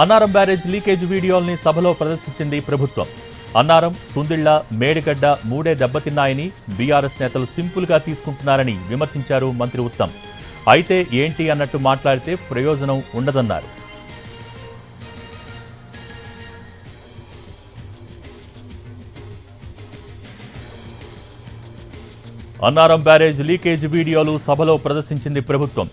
Annaram barrage leakage వీడియోల్ని సభలో ప్రదర్శించింది ప్రభుత్వం. అన్నారం సుందిళ్ళ మేడిగడ్డ మూడే దెబ్బతిన్నాయని బీఆర్ఎస్ నేతలు సింపుల్గా తీసుకుంటున్నారని విమర్శించారు మంత్రి ఉత్తమ్. అయితే ఏంటి అన్నట్టు మాట్లాడితే ప్రయోజనం ఉండదన్నారు. అన్నారం బ్యారేజ్ లీకేజ్ వీడియోలు సభలో ప్రదర్శించింది ప్రభుత్వం.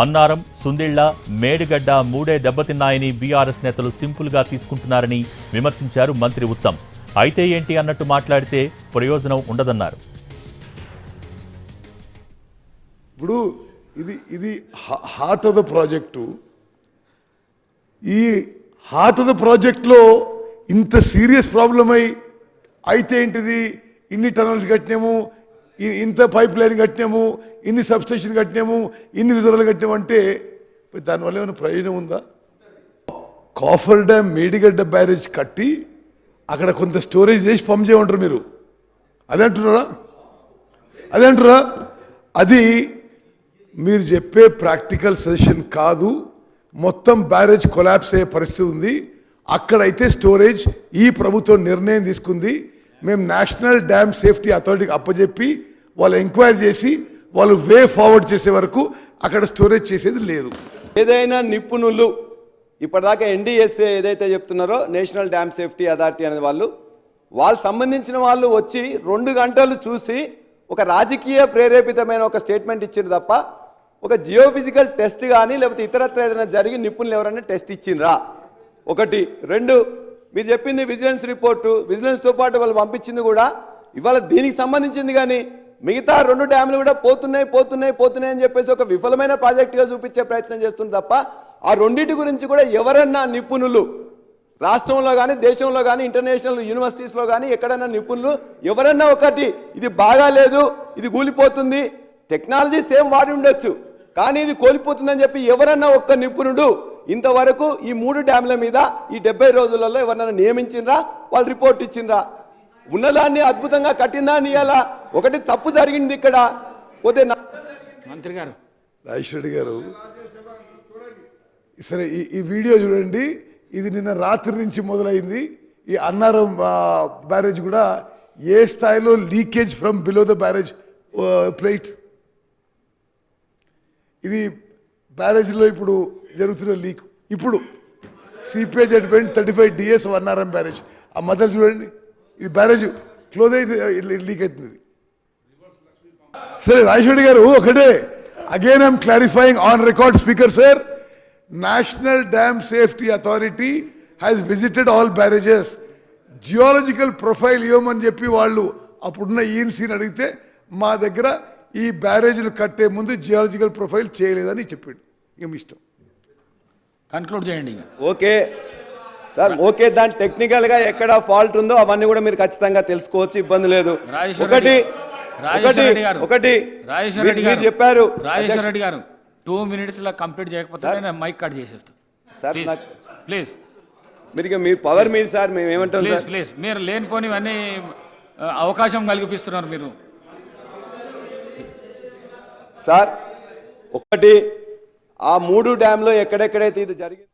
అన్నారం సుందిళ్ళ మేడిగడ్డ మూడే దెబ్బతిన్నాయని బీఆర్ఎస్ నేతలు సింపుల్గా తీసుకుంటున్నారని విమర్శించారు మంత్రి ఉత్తమ్. అయితే ఏంటి అన్నట్టు మాట్లాడితే ప్రయోజనం ఉండదన్నారు. ఇప్పుడు ఇది ఇది హార్ట్ ఆఫ్ ద ప్రాజెక్టు. ఈ హార్ట్ ఆఫ్ ద ప్రాజెక్ట్లో ఇంత సీరియస్ ప్రాబ్లం అయి అయితే ఏంటిది ఇన్ని టనల్స్ కట్టినాము ఇంత పైప్ లైన్ కట్టినాము ఇన్ని సబ్స్టేషన్ కట్టినాము ఇన్ని రిజర్వలు కట్టినాము అంటే దానివల్ల ఏమైనా ప్రయోజనం ఉందా? కాఫర్ డ్యామ్ మేడిగడ్డ బ్యారేజ్ కట్టి అక్కడ కొంత స్టోరేజ్ చేసి పంప్ చేయమంటారు మీరు. అదే అంటున్నారా? అదే అంటున్నారా? అది మీరు చెప్పే ప్రాక్టికల్ సజెషన్ కాదు. మొత్తం బ్యారేజ్ కొలాప్స్ అయ్యే పరిస్థితి ఉంది. అక్కడైతే స్టోరేజ్ ఈ ప్రభుత్వం నిర్ణయం తీసుకుంది. మేము నేషనల్ డ్యామ్ సేఫ్టీ అథారిటీకి అప్పచెప్పి వాళ్ళు ఎంక్వైరీ చేసి వాళ్ళు వే ఫార్వర్డ్ చేసే వరకు అక్కడ స్టోరేజ్ చేసేది లేదు. ఏదైనా నిపుణులు ఇప్పటిదాకా ఎన్డీఎస్ఏ ఏదైతే చెప్తున్నారో నేషనల్ డ్యామ్ సేఫ్టీ అథారిటీ అనేది వాళ్ళు వాళ్ళు సంబంధించిన వాళ్ళు వచ్చి రెండు గంటలు చూసి ఒక రాజకీయ ప్రేరేపితమైన ఒక స్టేట్మెంట్ ఇచ్చింది తప్ప ఒక జియోఫిజికల్ టెస్ట్ కానీ లేకపోతే ఇతరత్ర ఏదైనా జరిగి నిపుణులు ఎవరైనా టెస్ట్ ఇచ్చిండ్రా? ఒకటి. రెండు. మీరు చెప్పింది విజిలెన్స్ రిపోర్టు విజిలెన్స్తో పాటు వాళ్ళు పంపించింది కూడా ఇవాళ దీనికి సంబంధించింది కానీ మిగతా రెండు డ్యాములు కూడా పోతున్నాయి పోతున్నాయి పోతున్నాయి అని చెప్పేసి ఒక విఫలమైన ప్రాజెక్టుగా చూపించే ప్రయత్నం చేస్తుంది తప్ప ఆ రెండింటి గురించి కూడా ఎవరన్నా నిపుణులు రాష్ట్రంలో కానీ దేశంలో కానీ ఇంటర్నేషనల్ యూనివర్సిటీస్లో కానీ ఎక్కడైనా నిపుణులు ఎవరన్నా ఒకటి ఇది బాగాలేదు ఇది కూలిపోతుంది టెక్నాలజీ సేమ్ వాడి ఉండొచ్చు కానీ ఇది కోల్పోతుందని చెప్పి ఎవరన్నా ఒక్క నిపుణుడు ఇంతవరకు ఈ మూడు డ్యామ్ల మీద ఈ డెబ్బై రోజులలో ఎవరన్నా నియమించిండ్రా వాళ్ళు రిపోర్ట్ ఇచ్చిండ్రా ఉన్నదాన్ని అద్భుతంగా కట్టిందాన్ని ఇవాళ ఒకటి తప్పు జరిగింది ఇక్కడ. పోతే నా- మంత్రి గారు. రాజేష్ రెడ్డి గారు సరే ఈ ఈ వీడియో చూడండి. ఇది నిన్న రాత్రి నుంచి మొదలైంది. ఈ అన్నారం బ్యారేజ్ కూడా ఏ స్థాయిలో leakage from below the barrage plate? ఇది బ్యారేజ్లో ఇప్పుడు జరుగుతున్న లీక్. ఇప్పుడు CPI judgement thirty five DS Annaram barrage. ఆ మధ్యలో చూడండి. ఇది బ్యారేజ్. క్లోజ్ అయితే లీక్ అవుతుంది సరే రాజేశ్వరి గారు ఒకటే. Again I'm clarifying on record speaker sir national dam safety authority has visited all barrages geological profile ఇవ్వమని చెప్పి వాళ్ళు అప్పుడున్న ఈఎన్సీని అడిగితే మా దగ్గర ఈ బ్యారేజీలు కట్టే ముందు జియాలజికల్ ప్రొఫైల్ చేయలేదని చెప్పాడు. ఇక మీ ఇష్టం. కన్క్లూడ్ చేయండి ఇక. ఓకే. సార్ ఓకే దాని టెక్నికల్గా ఎక్కడ ఫాల్ట్ ఉందో అవన్నీ కూడా మీరు ఖచ్చితంగా తెలుసుకోవచ్చు ఇబ్బంది లేదు. రాజేశ్వర ఒకటి ఒకటి రెడ్డి గారు. ఒకటి. మీరు- చెప్పారు. రాజేశ్వర రెడ్డి గారు టూ మినిట్స్లో కంప్లీట్ చేయకపోతే. నేను మైక్ కట్ చేసేస్తాను సార్ ప్లీజ్ మీరు ఇక మీరు పవర్ మీరు సార్ మేము ఏమంటాం ప్లీజ్ సార్? ప్లీజ్ మీరు లేనిపోనివన్నీ అవకాశం కల్పిస్తున్నారు మీరు. సార్ ఒకటి ఆ మూడు డ్యామ్లో ఎక్కడెక్కడైతే ఇది జరిగింది